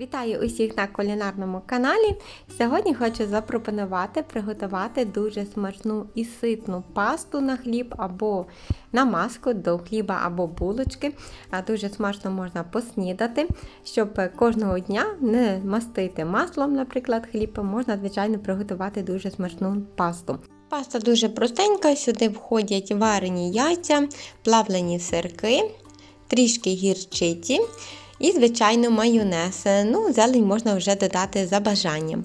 Вітаю усіх на кулінарному каналі. Сьогодні хочу запропонувати приготувати дуже смачну і ситну пасту на хліб або намазку до хліба або булочки. Дуже смачно можна поснідати, щоб кожного дня не мастити маслом, наприклад, хліб, можна, звичайно, приготувати дуже смачну пасту. Паста дуже простенька, сюди входять варені яйця, плавлені сирки, трішки гірчиці. І, звичайно, майонез. Ну, зелень можна вже додати за бажанням.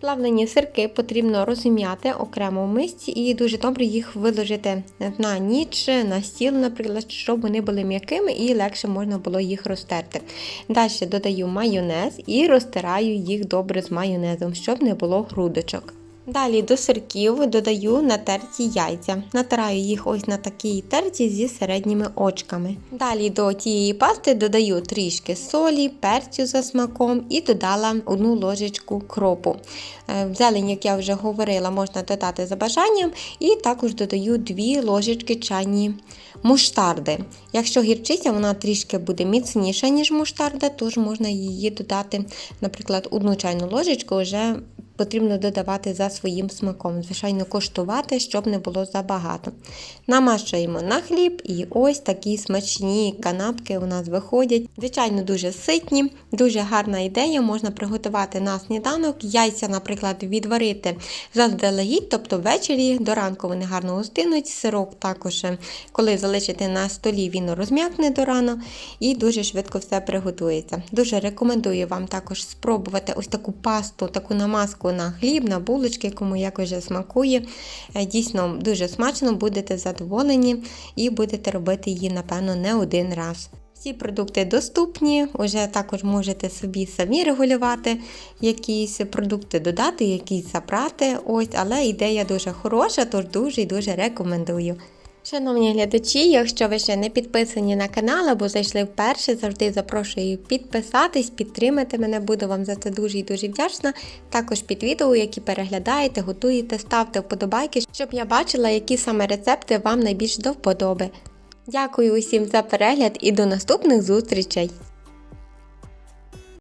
Плавлені сирки потрібно розім'яти окремо в мисці і дуже добре їх виложити на ніч, на стіл, наприклад, щоб вони були м'якими і легше можна було їх розтерти. Далі додаю майонез і розтираю їх добре з майонезом, щоб не було грудочок. Далі до сирків додаю натерті яйця. Натираю їх ось на такій терці зі середніми очками. Далі до тієї пасти додаю трішки солі, перцю за смаком і додала одну ложечку кропу. Е, Зелень, як я вже говорила, можна додати за бажанням, і також додаю 2 ложечки чайні муштарди. Якщо гірчиця, вона трішки буде міцніша, ніж муштарда, тож можна її додати, наприклад, одну чайну ложечку вже потрібно додавати за своїм смаком. Звичайно, коштувати, щоб не було забагато. Намащуємо на хліб, і ось такі смачні канапки у нас виходять. Звичайно, дуже ситні, дуже гарна ідея. Можна приготувати на сніданок. Яйця, наприклад, відварити заздалегідь, тобто ввечері до ранку вони гарно гостинуть. Сирок також, коли залишите на столі, він розм'якне до рано і дуже швидко все приготується. Дуже рекомендую вам також спробувати ось таку пасту, таку намазку на хліб, на булочки, кому як вже смакує. Е, Дійсно, дуже смачно, будете задоволені і будете робити її, напевно, не один раз. Всі продукти доступні, вже також можете собі самі регулювати якісь продукти додати, якісь забрати. Ось, але ідея дуже хороша, тож дуже і дуже рекомендую. Шановні глядачі, якщо ви ще не підписані на канал або зайшли вперше, завжди запрошую підписатись, підтримати мене, буду вам за це дуже і дуже вдячна. Також під відео, які переглядаєте, готуєте, ставте вподобайки, щоб я бачила, які саме рецепти вам найбільш до вподоби. Дякую усім за перегляд і до наступних зустрічей!